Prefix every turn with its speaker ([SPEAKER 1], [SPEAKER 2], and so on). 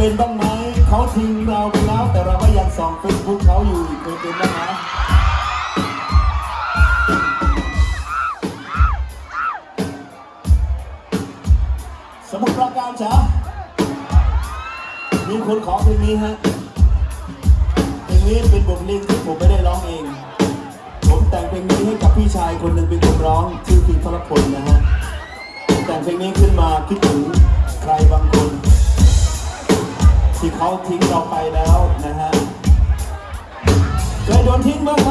[SPEAKER 1] เป็นบ้างไหมเขาทิ้งเราไปแล้ว แต่เราก็ยังส่องเฟซบุ๊กเขาอยู่เคยเป็นบ้างไหมสมุทรปราการจ๋ามีคนขอเพลงนี้ฮะเพลงนี้เป็นบทเพลงที่ผมไม่ได้ร้องเอง ผมแต่งเพลงนี้ให้กับพี่ชายคนหนึ่งเป็นคนร้องชื่อพีพลพลนะฮะ แต่งเพลงนี้ขึ้นมาคิดถึงใครบางคน ที่เขาทิ้งเราไปแล้วนะฮะเคยโดนทิ้งบ้างไหม